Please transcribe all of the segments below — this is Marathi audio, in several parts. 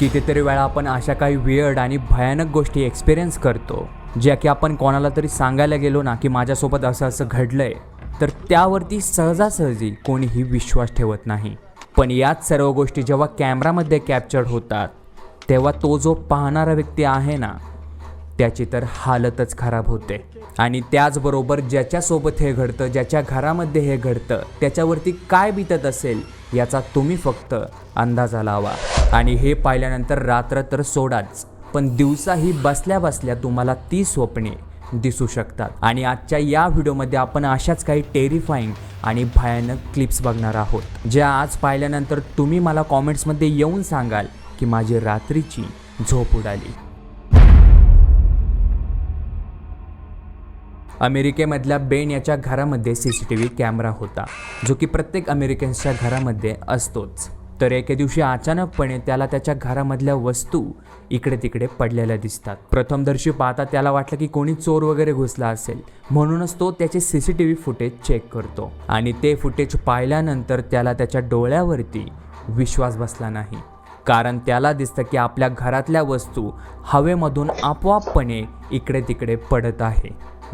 कितीतरी वेळा आपण अशा काही वियर्ड आणि भयानक गोष्टी एक्सपिरियन्स करतो ज्या की आपण कोणाला तरी सांगायला गेलो ना की माझ्यासोबत असं असं घडलंय तर त्यावरती सहजासहजी कोणीही विश्वास ठेवत नाही. पण याच सर्व गोष्टी जेव्हा कॅमेरामध्ये कॅप्चर्ड होतात तेव्हा तो जो पाहणारा व्यक्ती आहे ना त्याची तर हालतच खराब होते. आणि त्याचबरोबर ज्याच्यासोबत हे घडतं ज्याच्या घरामध्ये हे घडतं त्याच्यावरती काय बितत असेल याचा तुम्ही फक्त अंदाजा लावा. आणि हे पाहिल्यानंतर रात्र तर सोडाच पण दिवसाही बसल्या बसल्या तुम्हाला ती स्वप्ने दिसू शकतात. आणि आजच्या या व्हिडिओमध्ये आपण अशाच काही टेरिफाईंग आणि भयानक क्लिप्स बघणार आहोत ज्या आज पाहिल्यानंतर तुम्ही मला कॉमेंट्समध्ये येऊन सांगाल की माझी रात्रीची झोप उडाली. अमेरिकेमधल्या बेन याच्या घरामध्ये C C T V camera होता जो की प्रत्येक अमेरिकन्सच्या घरामध्ये असतोच. तर एके दिवशी अचानकपणे त्याला त्याच्या घरामधल्या वस्तू इकडे तिकडे पडलेल्या दिसतात. प्रथमदर्शी पाहता त्याला वाटलं की कोणी चोर वगैरे घुसला असेल. म्हणूनच तो त्याचे C C T V footage check करतो आणि ते फुटेज पाहिल्यानंतर त्याला त्याच्या डोळ्यावरती विश्वास बसला नाही. कारण त्याला दिसतं की आपल्या घरातल्या वस्तू हवेमधून आपोआपपणे इकडे तिकडे पडत आहे.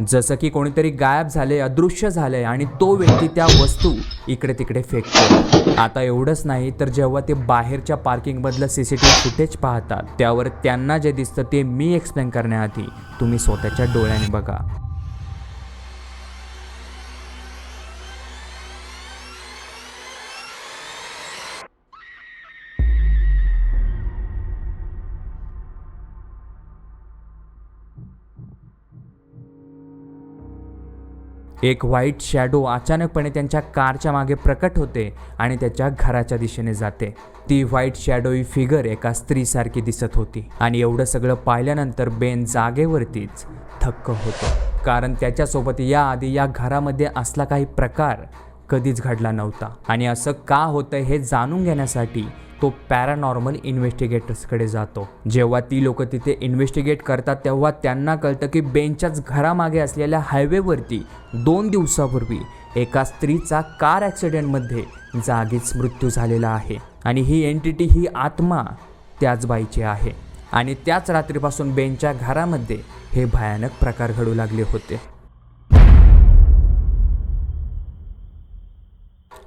जसं की कोणीतरी गायब झाले अदृश्य झाले आणि तो व्यक्ती त्या वस्तू इकडे तिकडे फेकतो. आता एवढंच नाही तर जेव्हा ते बाहेरच्या पार्किंगमधलं C C T V footage पाहतात त्यावर त्यांना जे दिसतं ते मी एक्सप्लेन करण्याआधी. तुम्ही स्वतःच्या डोळ्याने बघा. एक व्हाईट शॅडो अचानकपणे त्यांच्या कारच्या मागे प्रकट होते आणि त्याच्या घराच्या दिशेने जाते. ती व्हाईट शॅडोई फिगर एका स्त्रीसारखी दिसत होती आणि एवढं सगळं पाहिल्यानंतर बेन जागेवरतीच थक्क होतो. कारण त्याच्यासोबत याआधी या घरामध्ये असला काही प्रकार कधीच घडला नव्हता. आणि असं का होतं हे जाणून घेण्यासाठी तो पॅरानॉर्मल इन्व्हेस्टिगेटर्सकडे जातो. जेव्हा ती लोक तिथे इन्व्हेस्टिगेट करतात तेव्हा त्यांना कळतं की बेंचच्याच घरामागे असलेल्या हायवेवरती दोन दिवसापूर्वी एका स्त्रीचा कार ॲक्सिडेंटमध्ये जागीच मृत्यू झालेला आहे. आणि ही एंटिटी ही आत्मा त्याच बाईची आहे. आणि त्याच रात्रीपासून बेनच्या घरामध्ये हे भयानक प्रकार घडू लागले होते.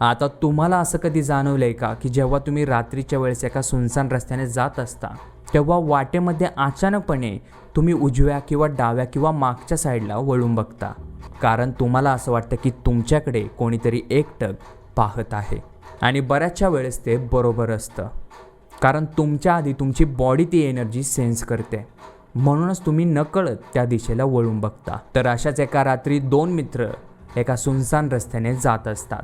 आता तुम्हाला असं कधी जाणवलं आहे का की जेव्हा तुम्ही रात्रीच्या वेळेस एका सुनसान रस्त्याने जात असता तेव्हा वाटेमध्ये अचानकपणे तुम्ही उजव्या किंवा डाव्या किंवा मागच्या साईडला वळून बघता? कारण तुम्हाला असं वाटतं की तुमच्याकडे कोणीतरी एकटक पाहत आहे आणि बऱ्याचशा वेळेस ते बरोबर असतं. कारण तुमच्या आधी तुमची बॉडी ती एनर्जी सेन्स करते. म्हणूनच तुम्ही नकळत त्या दिशेला वळून बघता. तर अशाच एका रात्री दोन मित्र एका सुनसान रस्त्याने जात असतात.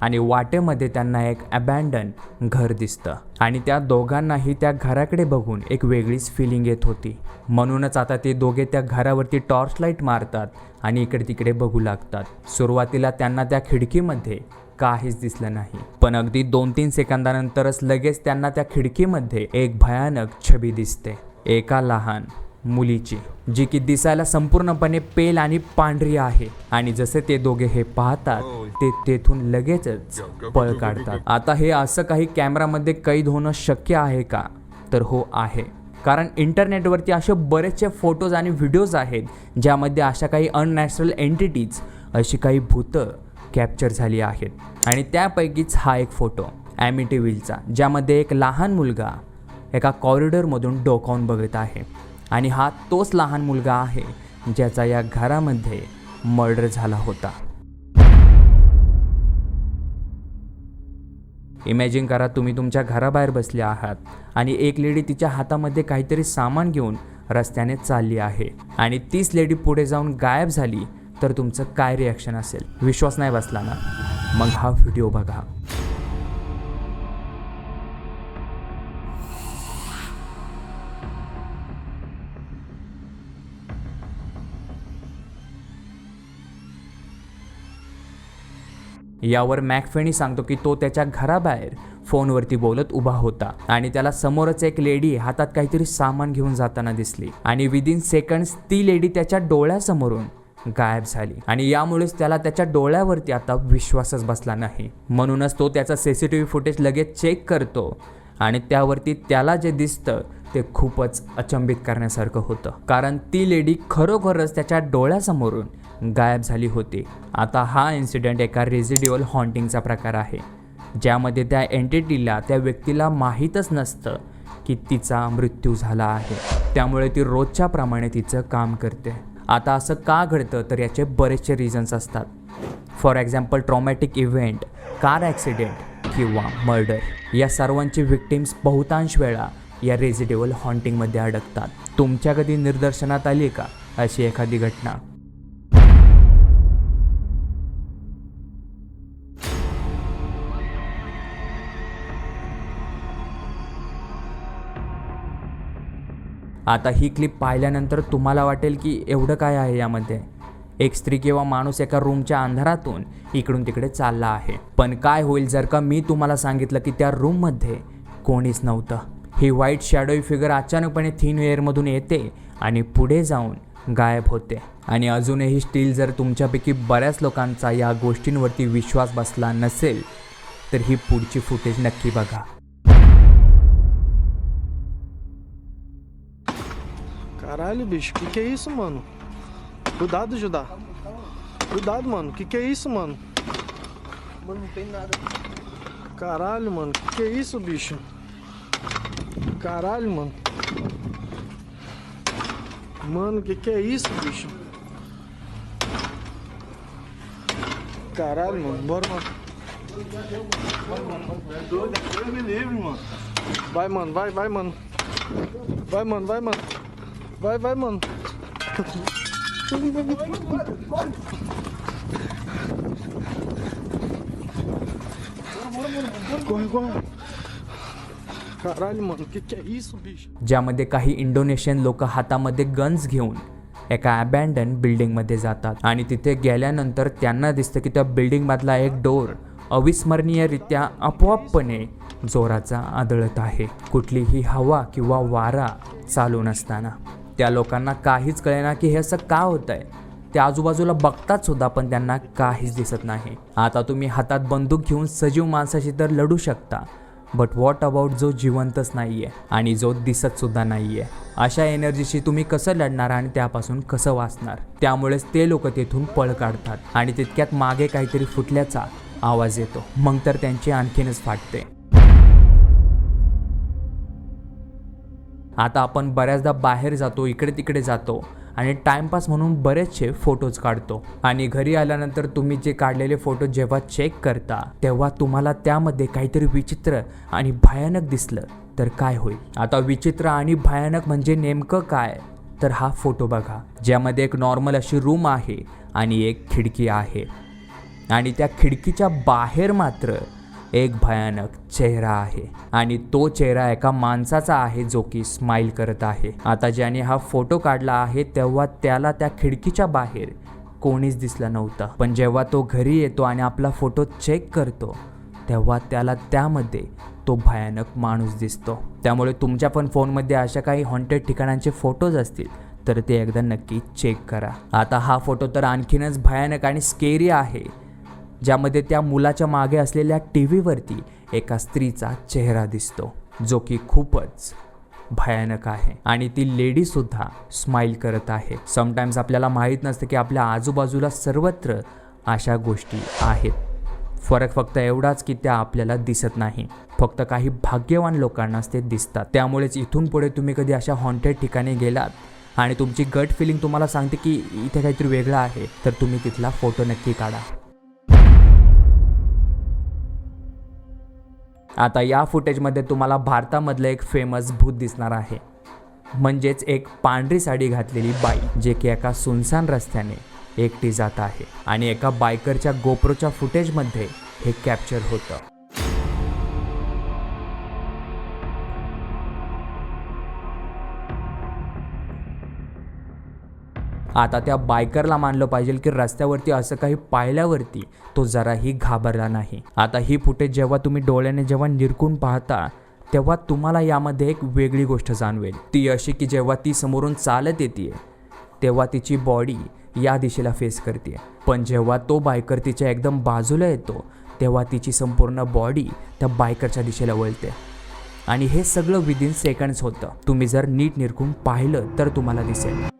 आणि वाटेमध्ये त्यांना एक अबँडन घर दिसतं. आणि त्या दोघांनाही त्या घराकडे बघून एक वेगळीच फिलिंग येत होती. म्हणूनच आता ते दोघे त्या घरावरती टॉर्च लाइट मारतात आणि इकडे तिकडे बघू लागतात. सुरुवातीला त्यांना त्या खिडकीमध्ये काहीच दिसलं नाही. पण अगदी दोन तीन सेकंदानंतरच लगेच त्यांना त्या खिडकीमध्ये एक भयानक छबी दिसते. एका लहान मुलीची जी की दिसायला संपूर्णपणे पेल आणि पांढरी आहे. आणि जसे ते दोघे हे पाहतात ते तेथून लगेचच पळ काढतात. आता हे असं काही कॅमेरामध्ये कैद होणं शक्य आहे का? तर हो आहे. कारण इंटरनेटवरती असे बरेचसे फोटोज आणि व्हिडिओज आहेत ज्यामध्ये अशा काही अननॅचरल एंटिटीज अशी काही भूतं कॅप्चर झाली आहेत. आणि त्यापैकीच हा एक फोटो ॲमिटीव्हिलचा ज्यामध्ये एक लहान मुलगा एका कॉरिडॉरमधून डोकावून बघत आहे. आणि हा तोच लहान मुलगा आहे ज्याचा या घरामध्ये मर्डर झाला होता. इमॅजिन करा तुम्ही तुमच्या घराबाहेर बसले आहात आणि एक लेडी तिच्या हातामध्ये काहीतरी सामान घेऊन रस्त्याने चालली आहे आणि तीच लेडी पुढे जाऊन गायब झाली तर तुमचं काय रिॲक्शन असेल? विश्वास नाही बसला ना? मग हा व्हिडिओ बघा. यावर मॅकफेनी सांगतो की तो त्याच्या घराबाहेर फोनवरती बोलत उभा होता आणि त्याला समोरच एक लेडी हातात काहीतरी सामान घेऊन जाताना दिसली आणि विदिन सेकंड्स ती लेडी त्याच्या डोळ्यासमोरून गायब झाली आणि यामुळेच त्याला त्याच्या डोळ्यावरती आता विश्वासच बसला नाही. म्हणूनच तो त्याचा C C T V footage लगेच चेक करतो आणि त्यावरती त्याला जे दिसतं ते खूपच अचंबित करण्यासारखं होतं. कारण ती लेडी खरोखरच त्याच्या डोळ्यासमोरून गायब झाली होती. आता हा इन्सिडेंट एका रेझिड्युअल हॉन्टिंगचा प्रकार आहे. ज्यामध्ये त्या एंटिटीला त्या व्यक्तीला माहीतच नसतं की तिचा मृत्यू झाला आहे. त्यामुळे ती रोजच्या प्रमाणे तिचं काम करते. आता असं का घडतं? तर याचे बरेचसे रिझन्स असतात. For example traumatic event car accident किंवा मर्डर या सर्वांची विक्टिम्स बहुतांश वेळा या रेझिडेबल हॉन्टिंगमध्ये अडकतात. तुमच्या कधी निदर्शनात आली का? अशी एखादी घटना. आता ही क्लिप पाहिल्यानंतर तुम्हाला वाटेल की एवढं काय आहे यामध्ये? एक स्त्री किंवा माणूस एका रूमच्या अंधारातून इकडून तिकडे चालला आहे. पण काय होईल जर का मी तुम्हाला सांगितलं की त्या रूममध्ये कोणीच नव्हतं? ही व्हाईट शॅडोई फिगर अचानकपणे थिन एअरमधून येते आणि पुढे जाऊन गायब होते. आणि अजूनही स्टील जर तुमच्यापैकी बऱ्याच लोकांचा या गोष्टींवरती विश्वास बसला नसेल तर ही पुढची फुटेज नक्की बघा. Caralho, bicho, que que é isso, mano? Cuidado, Judá. Cuidado, mano. Que que é isso, mano? Mano, não tem nada. Caralho, mano. Que que é isso, bicho? Caralho, mano. Mano, que que é isso, bicho? Caralho, mano. Bora, mano. Deus me livre, mano. Vai, mano. Vai, vai, mano. Vai, mano. Vai, mano. Vai, vai, mano. Corre, corre. Caralho, mano. Que que é isso, bicho? ज्यामध्ये काही इंडोनेशियन लोक हातामध्ये गन्स घेऊन एका अबँडन बिल्डिंगमध्ये जातात आणि तिथे गेल्यानंतर त्यांना दिसतं की त्या बिल्डिंगमधला एक डोर अविस्मरणीयरित्या आपोआपपणे जोराचा आदळत आहे कुठलीही हवा किंवा वारा चालू नसताना त्या लोकांना काहीच कळेना की हे असं का होत आहे ते आजूबाजूला बघतात सुद्धा पण त्यांना काहीच दिसत नाही. आता तुम्ही हातात बंदूक घेऊन सजीव माणसाशी तर लढू शकता बट वॉट अबाउट जो जिवंतच नाही आहे आणि जो दिसत सुद्धा नाही आहे अशा एनर्जीशी तुम्ही कसं लढणार आणि त्यापासून कसं वाचणार? त्यामुळेच ते लोक तेथून पळ काढतात आणि तितक्यात मागे काहीतरी फुटल्याचा आवाज येतो. मग तर त्यांची आणखीनच फाटते. आता आपण बऱ्याचदा बाहेर जातो इकडे तिकडे जातो आणि टाइमपास म्हणून बरेचसे फोटोज काढतो. आणि घरी आल्यानंतर तुम्ही जे काढलेले फोटो जेव्हा चेक करता तेव्हा तुम्हाला त्यामध्ये काहीतरी विचित्र आणि भयानक दिसलं. तर काय होईल? आता विचित्र आणि भयानक म्हणजे नेमकं काय? तर हा फोटो बघा ज्यामध्ये एक नॉर्मल अशी रूम आहे आणि एक खिडकी आहे. आणि त्या खिडकीच्या बाहेर मात्र एक भयानक चेहरा आहे. आणि तो चेहरा एका माणसाचा आहे जो की स्माईल करत आहे. आता ज्याने हा फोटो काढला आहे तेव्हा त्याला त्या खिडकीच्या बाहेर कोणीच दिसलं नव्हतं. पण जेव्हा तो घरी येतो आणि आपला फोटो चेक करतो तेव्हा त्याला त्यामध्ये तो भयानक माणूस दिसतो. त्यामुळे तुमच्या पण फोनमध्ये अशा काही हॉन्टेड ठिकाणांचे फोटोज असतील तर ते एकदा नक्की चेक करा. आता हा फोटो तर आणखीनच भयानक आणि स्केरी आहे. ज्यामध्ये त्या मुलाच्या मागे असलेल्या टी व्हीवरती एका स्त्रीचा चेहरा दिसतो जो की खूपच भयानक आहे. आणि ती लेडीसुद्धा स्माईल करत आहे. समटाईम्स आपल्याला माहीत नसतं की आपल्या आजूबाजूला सर्वत्र अशा गोष्टी आहेत. फरक फक्त एवढाच की त्या आपल्याला दिसत नाही. फक्त काही भाग्यवान लोकांनाच ते दिसतात. त्यामुळेच इथून पुढे तुम्ही कधी अशा हॉन्टेड ठिकाणी गेलात आणि तुमची गट फिलिंग तुम्हाला सांगते की इथे काहीतरी वेगळं आहे तर तुम्ही तिथला फोटो नक्की काढा. आता या फुटेजमध्ये तुम्हाला भारतामधलं एक फेमस भूत दिसणार आहे. म्हणजेच एक पांढरी साडी घातलेली बाई जे की एका सुनसान रस्त्याने एकटी जात आहे. आणि एका बायकरच्या गोप्रोच्या फुटेजमध्ये हे कॅप्चर होतं. आता त्या बायकरला मानलं पाहिजे की रस्त्यावरती असं काही पाहिल्यावरती तो जराही घाबरला नाही. आता ही फुटेज जेव्हा तुम्ही डोळ्याने जेव्हा निरकून पाहता तेव्हा तुम्हाला यामध्ये एक वेगळी गोष्ट जाणवेल. ती अशी की जेव्हा ती समोरून चालत येते तेव्हा तिची बॉडी या दिशेला फेस करते पण जेव्हा तो बायकर तिच्या एकदम बाजूला येतो तेव्हा तिची संपूर्ण बॉडी त्या बायकरच्या दिशेला वळते. आणि हे सगळं विदिन सेकंड्स होतं. तुम्ही जर नीट निरखून पाहिलं तर तुम्हाला दिसेल.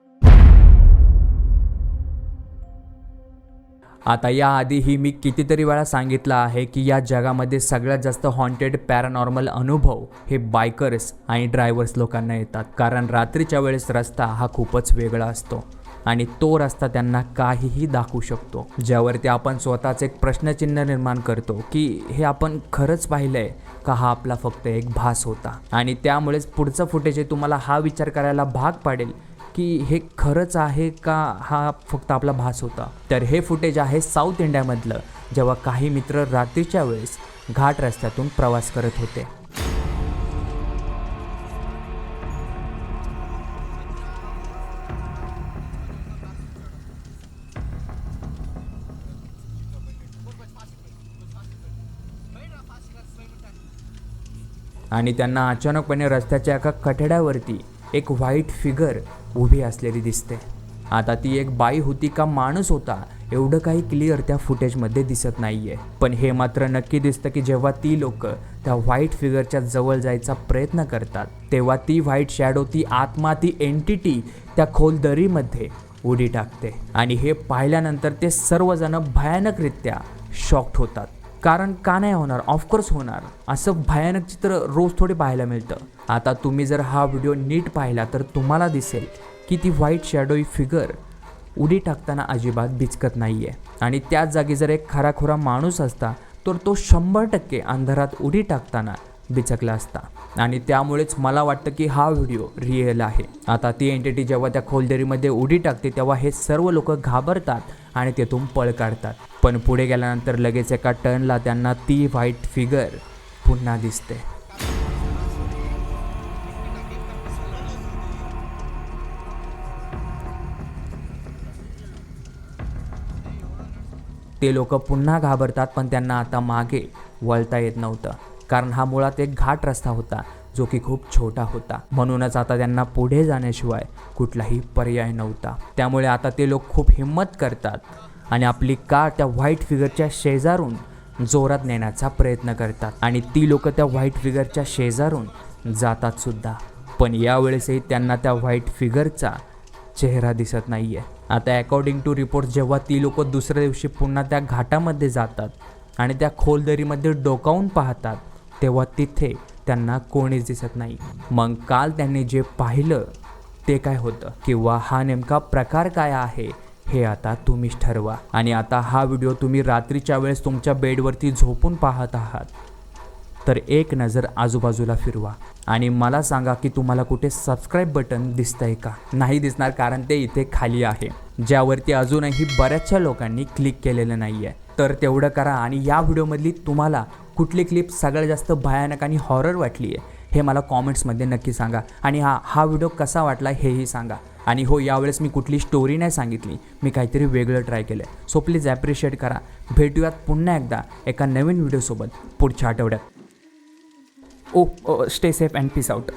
आता याआधीही मी कितीतरी वेळा सांगितलं आहे की या जगामध्ये सगळ्यात जास्त हॉन्टेड पॅरानॉर्मल अनुभव हे बायकर्स आणि ड्रायव्हर्स लोकांना येतात. कारण रात्रीच्या वेळेस रस्ता हा खूपच वेगळा असतो आणि तो रस्ता त्यांना काहीही दाखवू शकतो. ज्यावरती आपण स्वतःच एक प्रश्नचिन्ह निर्माण करतो की हे आपण खरंच पाहिलंय का हा आपला फक्त एक भास होता? आणि त्यामुळेच पुढचं फुटेज हे तुम्हाला हा विचार करायला भाग पाडेल की हे खरंच आहे का हा फक्त आपला भास होता? तर हे फुटेज आहे साऊथ इंडियामधलं जेव्हा काही मित्र रात्रीच्या वेळेस घाट रस्त्यातून प्रवास करत होते. आणि त्यांना अचानकपणे रस्त्याच्या एका कठड्यावरती एक व्हाईट फिगर उभी असलेली दिसते. आता ती एक बाई होती का माणूस होता एवढं काही क्लिअर त्या फुटेजमध्ये दिसत नाही आहे पण हे मात्र नक्की दिसतं की जेव्हा ती लोक त्या व्हाईट फिगरच्या जवळ जायचा प्रयत्न करतात तेव्हा ती व्हाईट शॅडो ती आत्मा ती एंटिटी त्या खोल दरीमध्ये उडी टाकते. आणि हे पाहिल्यानंतर ते सर्वजण भयानकरित्या शॉक्ड होतात. कारण का नाही होणार? ऑफकोर्स होणार. असं भयानक चित्र रोज थोडे पाहायला मिळतं. आता तुम्ही जर हा व्हिडिओ नीट पाहिला तर तुम्हाला दिसेल की ती व्हाईट शॅडोई फिगर उडी टाकताना अजिबात बिचकत नाही आहे आणि त्याच जागी जर एक खराखुरा माणूस असता तर तो शंभर टक्के अंधारात उडी टाकताना बिचकला असता. आणि त्यामुळेच मला वाटतं की हा व्हिडिओ रिअल आहे. आता ती एंटिटी जेव्हा त्या खोलदरीमध्ये उडी टाकते तेव्हा हे सर्व लोक घाबरतात आणि तेथून पळ काढतात. पण पुढे गेल्यानंतर लगेच एका टर्नला त्यांना ती व्हाईट फिगर पुन्हा दिसते. ते लोक पुन्हा घाबरतात पण त्यांना आता मागे वळता येत नव्हतं. कारण हा मुळात एक घाट रस्ता होता जो की खूप छोटा होता. म्हणूनच आता त्यांना पुढे जाण्याशिवाय कुठलाही पर्याय नव्हता. त्यामुळे आता ते लोक खूप हिंमत करतात. आणि आपली कार त्या व्हाईट फिगरच्या शेजारून जोरात नेण्याचा प्रयत्न करतात. आणि ती लोक त्या व्हाईट फिगरच्या शेजारून जातात सुद्धा. पण यावेळेसही त्यांना त्या व्हाईट फिगरचा चेहरा दिसत नाही आहे आता अकॉर्डिंग टू रिपोर्ट जेव्हा ती लोक दुसऱ्या दिवशी पुन्हा त्या घाटामध्ये जातात आणि त्या खोलदरीमध्ये डोकावून पाहतात तेव्हा तिथे त्यांना कोणीच दिसत नाही. मग काल त्यांनी जे पाहिलं ते काय होतं? किंवा हा नेमका प्रकार काय आहे? हे आता तुम्हीच ठरवा. आणि आता हा व्हिडिओ तुम्ही रात्रीच्या वेळेस तुमच्या बेडवरती झोपून पाहत आहात. तर एक नजर आजूबाजूला फिरवा. आणि मला सांगा की तुम्हाला कुठे सबस्क्राईब बटन दिसतंय का? नाही दिसणार कारण ते इथे खाली आहे. ज्यावरती अजूनही बऱ्याचशा लोकांनी क्लिक केलेलं नाही आहे तर तेवढं करा आणि या व्हिडिओमधली तुम्हाला कुठली क्लिप सगळ्यात जास्त भयानक आणि हॉरर वाटली आहे हे मला कॉमेंट्समध्ये नक्की सांगा. आणि हा हा व्हिडिओ कसा वाटला हेही सांगा. आणि हो यावेळेस मी कुठली स्टोरी नाही सांगितली. मी काहीतरी वेगळं ट्राय केलं आहे सो प्लीज ॲप्रिशिएट करा. भेटूयात पुन्हा एकदा एका नवीन व्हिडिओसोबत पुढच्या आठवड्यात. ओ stay safe and peace out